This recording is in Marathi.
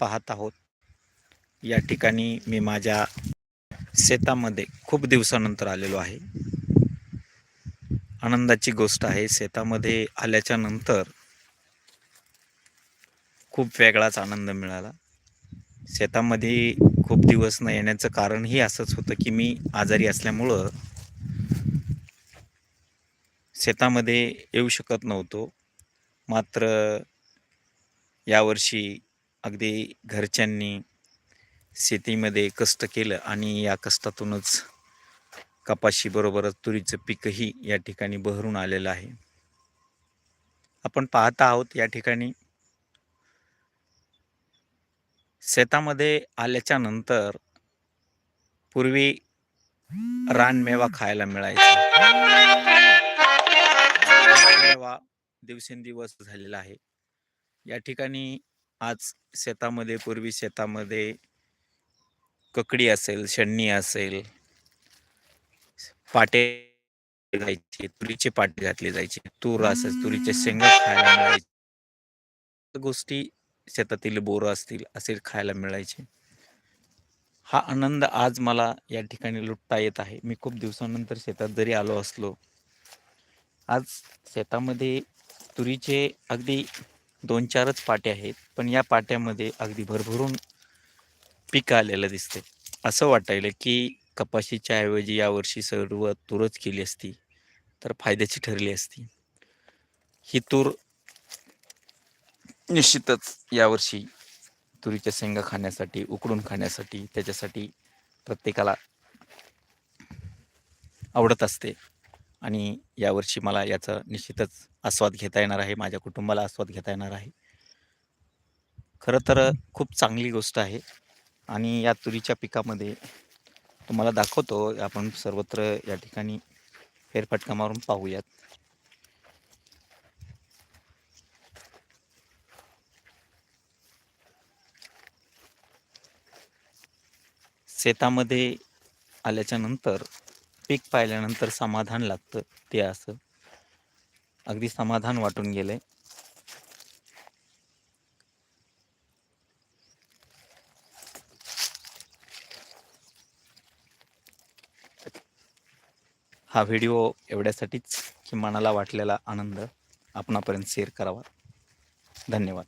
पाहत आहोत. या ठिकाणी मी माझ्या शेतामध्ये खूप दिवसानंतर आलेलो आहे. आनंदाची गोष्ट आहे शेतामध्ये आल्याच्यानंतर खूप वेगळाच आनंद मिळाला. शेतामध्ये खूप दिवस न येण्याचं कारणही असंच होतं की मी आजारी असल्यामुळं शेतामध्ये येऊ शकत नव्हतो. मात्र यावर्षी अगदी घरच्यांनी शेतीमध्ये कष्ट केलं आणि या कष्टातूनच कपाशीबरोबरच तुरीचं पीकही या ठिकाणी बहरून आलेलं आहे. आपण पाहत आहोत या ठिकाणी शेतामध्ये आल्याच्यानंतर पूर्वी रानमेवा खायला मिळायचा. रानमेवा दिवसेंदिवस झालेला आहे. या ठिकाणी आज शेतामध्ये पूर्वी शेतामध्ये ककडी असेल शण्णी असेल पाटे जायचे तुरीचे पाटे घातले जायचे तूर असेल तुरीचे शेंगा खायला मिळायचे. गोष्टी शेतातील बोरं असतील असे खायला मिळायचे. हा आनंद आज मला या ठिकाणी लुटता येत आहे. मी खूप दिवसानंतर शेतात जरी आलो असलो आज शेतामध्ये तुरीचे अगदी दोन चारच पाटे आहेत पण या पाट्यामध्ये अगदी भरभरून पीक आलेलं दिसते असं वाटायलं की कपाशीच्या ऐवजी यावर्षी सर्व तूरच केली असती तर फायद्याची ठरली असती. ही तूर निश्चितच यावर्षी तुरीच्या शेंगा खाण्यासाठी उकडून खाण्यासाठी त्याच्यासाठी प्रत्येकाला आवडत असते. आणि यावर्षी मला याचा निश्चितच आस्वाद घेता येणार आहे माझ्या कुटुंबाला आस्वाद घेता येणार आहे. खरं तर खूप चांगली गोष्ट आहे आणि या तुरीच्या पिकामध्ये तुम्हाला दाखवतो आपण सर्वत्र या ठिकाणी फेरफटका मारून पाहूयात. शेतामध्ये आल्याच्यानंतर पीक पाहिल्यानंतर समाधान लागतं ते असं. अगदी समाधान वाटून गेलंय. हा व्हिडिओ एवढ्यासाठीच की मनाला वाटलेला आनंद आपणापर्यंत शेअर करावा. धन्यवाद.